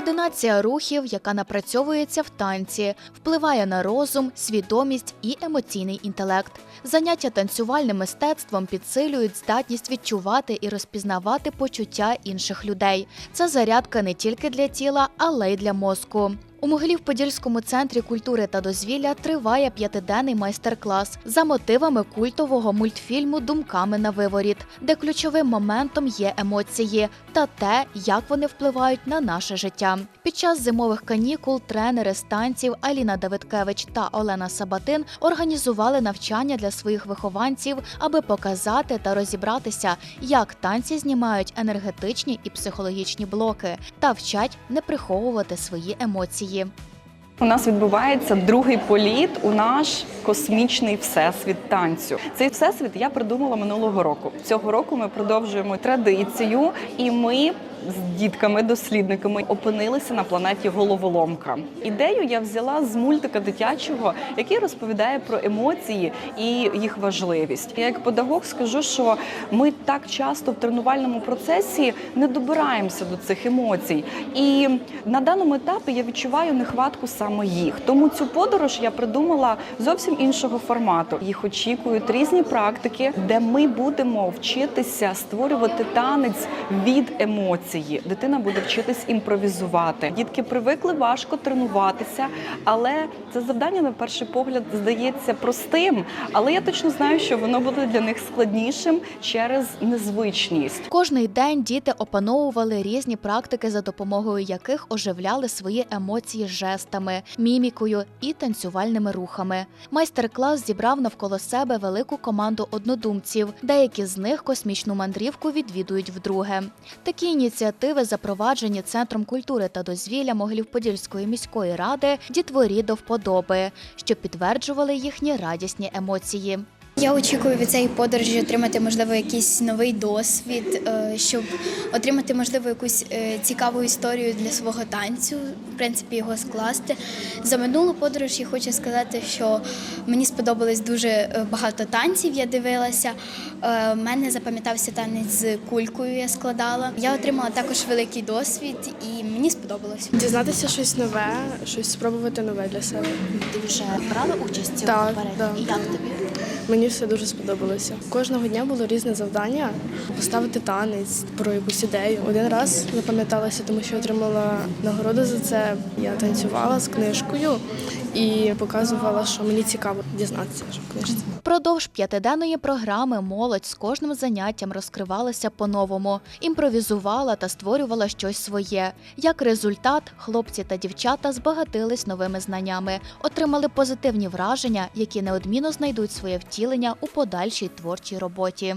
Координація рухів, яка напрацьовується в танці, впливає на розум, свідомість і емоційний інтелект. Заняття танцювальним мистецтвом підсилюють здатність відчувати і розпізнавати почуття інших людей. Це зарядка не тільки для тіла, але й для мозку. У Могилів-Подільському центрі культури та дозвілля триває п'ятиденний майстер-клас за мотивами культового мультфільму Думками на виворіт, де ключовим моментом є емоції та те, як вони впливають на наше життя. Під час зимових канікул тренери з танців Аліна Давидкевич та Олена Сабатин організували навчання для своїх вихованців, аби показати та розібратися, як танці знімають енергетичні і психологічні блоки та вчать не приховувати свої емоції. У нас відбувається другий політ у наш космічний всесвіт танцю. Цей всесвіт я придумала минулого року. Цього року ми продовжуємо традицію, і ми з дітками, дослідниками опинилися на планеті Головоломка. Ідею я взяла з мультика дитячого, який розповідає про емоції і їх важливість. Я як педагог скажу, що ми так часто в тренувальному процесі не добираємося до цих емоцій. І на даному етапі я відчуваю нехватку саме їх. Тому цю подорож я придумала зовсім іншого формату. Їх очікують різні практики, де ми будемо вчитися створювати танець від емоцій. Дитина буде вчитись імпровізувати. Дітки привикли важко тренуватися, але це завдання на перший погляд здається простим. Але я точно знаю, що воно буде для них складнішим через незвичність. Кожний день діти опановували різні практики, за допомогою яких оживляли свої емоції жестами, мімікою і танцювальними рухами. Майстер-клас зібрав навколо себе велику команду однодумців. Деякі з них космічну мандрівку відвідують вдруге. Такі ініціативи запроваджені Центром культури та дозвілля Могилів-Подільської міської ради дітворі до вподоби, що підтверджували їхні радісні емоції. Я очікую від цієї подорожі отримати, можливо, якийсь новий досвід, е, щоб отримати, можливо, якусь е, цікаву історію для свого танцю, в принципі, його скласти. За минулу подорож я хочу сказати, що мені сподобалось дуже е, багато танців. Я дивилася. Е, Мене запам'ятався танець з кулькою. Я складала. Я отримала також великий досвід, і мені сподобалось. Дізнатися щось нове, щось спробувати нове для себе. Ти вже брала участь Так, так. І як тобі? Мені все дуже сподобалося. Кожного дня було різне завдання поставити танець про якусь ідею. Один раз запам'яталася, тому що отримала нагороду за це. Я танцювала з книжкою і показувала, що мені цікаво дізнатися, в книжці. Впродовж п'ятиденної програми молодь з кожним заняттям розкривалася по-новому, імпровізувала та створювала щось своє. Як результат, хлопці та дівчата збагатились новими знаннями, отримали позитивні враження, які неодмінно знайдуть своє втілення у подальшій творчій роботі.